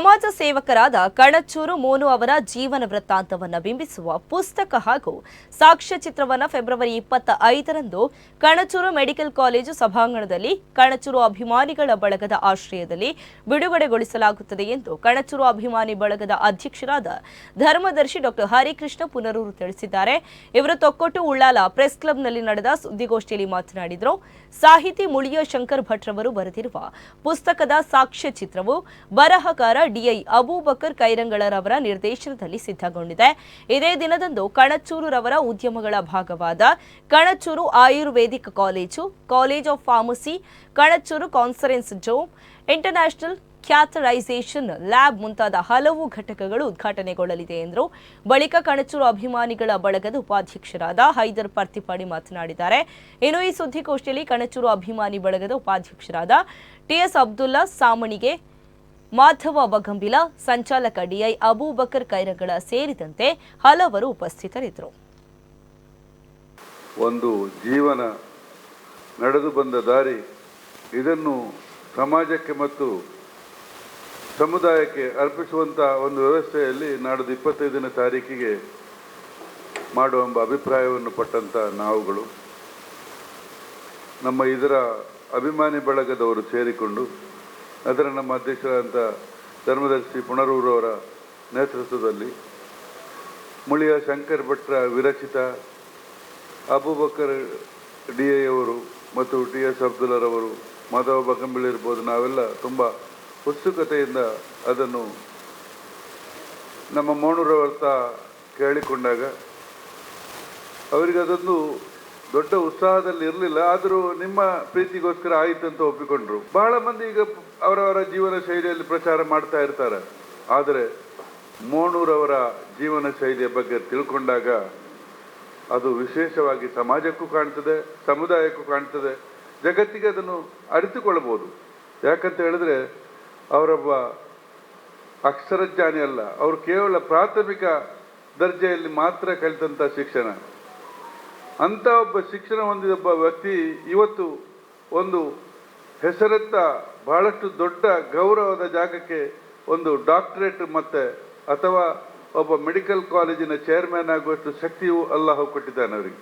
ಸಮಾಜ ಸೇವಕರಾದ ಕಣಚೂರು ಮೋನು ಅವರ ಜೀವನ ವೃತ್ತಾಂತವನ್ನು ಬಿಂಬಿಸುವ ಪುಸ್ತಕ ಹಾಗೂ ಸಾಕ್ಷ್ಯಚಿತ್ರವನ್ನು ಫೆಬ್ರವರಿ ಇಪ್ಪತ್ತ ಐದರಂದು ಕಣಚೂರು ಮೆಡಿಕಲ್ ಕಾಲೇಜು ಸಭಾಂಗಣದಲ್ಲಿ ಕಣಚೂರು ಅಭಿಮಾನಿಗಳ ಬಳಗದ ಆಶ್ರಯದಲ್ಲಿ ಬಿಡುಗಡೆಗೊಳಿಸಲಾಗುತ್ತದೆ ಎಂದು ಕಣಚೂರು ಅಭಿಮಾನಿ ಬಳಗದ ಅಧ್ಯಕ್ಷರಾದ ಧರ್ಮದರ್ಶಿ ಡಾಕ್ಟರ್ ಹರಿಕೃಷ್ಣ ಪುನರೂರು ತಿಳಿಸಿದ್ದಾರೆ. ಇವರು ತೊಕ್ಕೊಟ್ಟು ಉಳ್ಳಾಲ ಪ್ರೆಸ್ ಕ್ಲಬ್ನಲ್ಲಿ ನಡೆದ ಸುದ್ದಿಗೋಷ್ಠಿಯಲ್ಲಿ ಮಾತನಾಡಿದರು. ಸಾಹಿತಿ ಮುಳಿಯ ಶಂಕರ್ ಭಟ್ರವರು ಬರೆದಿರುವ ಪುಸ್ತಕದ ಸಾಕ್ಷ್ಯಚಿತ್ರವು ಬರಹಕಾರ ಡಿಐ ಅಬೂಬಕರ್ ಕೈರಂಗಳರವರ ನಿರ್ದೇಶನದಲ್ಲಿ ಸಿದ್ಧಗೊಂಡಿದೆ. ಇದೇ ದಿನದಂದು ಕಣಚೂರುರವರ ಉದ್ಯಮಗಳ ಭಾಗವಾದ Kanachur Ayurvedic college, college of pharmacy, Kanachur conference ಜೋಮ್, international catheterisation lab ಮುಂತಾದ ಹಲವು ಘಟಕಗಳು ಉದ್ಘಾಟನೆಗೊಳ್ಳಲಿದೆ ಎಂದರು. ಬಳಿಕ ಕಣಚೂರು ಅಭಿಮಾನಿಗಳ ಬಳಗದ ಉಪಾಧ್ಯಕ್ಷರಾದ ಹೈದರ್ ಪರ್ತಿಪಾಡಿ ಮಾತನಾಡಿದ್ದಾರೆ. ಇನ್ನು ಈ ಸುದ್ದಿಗೋಷ್ಠಿಯಲ್ಲಿ ಕಣಚೂರು ಅಭಿಮಾನಿ ಬಳಗದ ಉಪಾಧ್ಯಕ್ಷರಾದ ಟಿಎಸ್ ಅಬ್ದುಲ್ಲಾ ಸಾಮಣಿಗೆ ಮಾಧವ ಬಗಂಬಿಲ, ಸಂಚಾಲಕ ಡಿಐ ಅಬೂಬಕರ್ ಕೈರಗಳ ಸೇರಿದಂತೆ ಹಲವರು ಉಪಸ್ಥಿತರಿದ್ದರು. ಒಂದು ಜೀವನ ನಡೆದು ಬಂದ ದಾರಿ, ಇದನ್ನು ಸಮಾಜಕ್ಕೆ ಮತ್ತು ಸಮುದಾಯಕ್ಕೆ ಅರ್ಪಿಸುವಂಥ ಒಂದು ವ್ಯವಸ್ಥೆಯಲ್ಲಿ ನಾಡಿದ್ದು ಇಪ್ಪತ್ತೈದನೇ ತಾರೀಕಿಗೆ ಮಾಡುವ ಎಂಬ ಅಭಿಪ್ರಾಯವನ್ನು ಪಟ್ಟಂಥ ನಾವುಗಳು, ನಮ್ಮ ಇದರ ಅಭಿಮಾನಿ ಬಳಗದವರು ಸೇರಿಕೊಂಡು ಅದರ ನಮ್ಮ ಅಧ್ಯಕ್ಷರಾದಂಥ ಧರ್ಮದರ್ಶಿ ಪುನರೂರವರ ನೇತೃತ್ವದಲ್ಲಿ ಮುಳಿಯ ಶಂಕರ್ ಭಟ್ರ ವಿರಚಿತ ಅಬೂಬಕರ್ ಡಿ ಅವರು ಮತ್ತು ಟಿ ಎಸ್ ಅಬ್ದುಲ್ಲರವರು ಮಾಧವ ಬಗಂಬಿಳಿ ಇರ್ಬೋದು, ನಾವೆಲ್ಲ ತುಂಬ ಉತ್ಸುಕತೆಯಿಂದ ಅದನ್ನು ನಮ್ಮ ಮೌನರವರ್ತ ಕೇಳಿಕೊಂಡಾಗ ಅವರಿಗೆ ಅದೊಂದು ದೊಡ್ಡ ಉತ್ಸಾಹದಲ್ಲಿ ಇರಲಿಲ್ಲ, ಆದರೂ ನಿಮ್ಮ ಪ್ರೀತಿಗೋಸ್ಕರ ಆಯಿತು ಅಂತ ಒಪ್ಪಿಕೊಂಡ್ರು. ಬಹಳ ಮಂದಿ ಈಗ ಅವರವರ ಜೀವನ ಶೈಲಿಯಲ್ಲಿ ಪ್ರಚಾರ ಮಾಡ್ತಾ ಇರ್ತಾರೆ. ಆದರೆ ಮೋಣೂರವರ ಜೀವನ ಶೈಲಿಯ ಬಗ್ಗೆ ತಿಳ್ಕೊಂಡಾಗ ಅದು ವಿಶೇಷವಾಗಿ ಸಮಾಜಕ್ಕೂ ಕಾಣ್ತದೆ, ಸಮುದಾಯಕ್ಕೂ ಕಾಣ್ತದೆ. ಜಗತ್ತಿಗೆ ಅದನ್ನು ಅರಿತುಕೊಳ್ಳಬಹುದು ಯಾಕಂತ ಹೇಳಿದ್ರೆ, ಅವರೊಬ್ಬ ಅಕ್ಷರಜ್ಞಾನಿ ಅಲ್ಲ, ಅವರು ಕೇವಲ ಪ್ರಾಥಮಿಕ ದರ್ಜೆಯಲ್ಲಿ ಮಾತ್ರ ಕಲಿತಂಥ ಶಿಕ್ಷಣ. ಅಂಥ ಒಬ್ಬ ಶಿಕ್ಷಣ ಹೊಂದಿದ ಒಬ್ಬ ವ್ಯಕ್ತಿ ಇವತ್ತು ಒಂದು ಹೆಸರತ್ತ ಬಹಳಷ್ಟು ದೊಡ್ಡ ಗೌರವದ ಜಾಗಕ್ಕೆ ಒಂದು ಡಾಕ್ಟರೇಟ್ ಮತ್ತು ಅಥವಾ ಒಬ್ಬ ಮೆಡಿಕಲ್ ಕಾಲೇಜಿನ ಚೇರ್ಮನ್ ಆಗುವಷ್ಟು ಶಕ್ತಿಯು ಅಲ್ಲಾಹು ಕೊಟ್ಟಿದ್ದಾನೆ ಅವರಿಗೆ.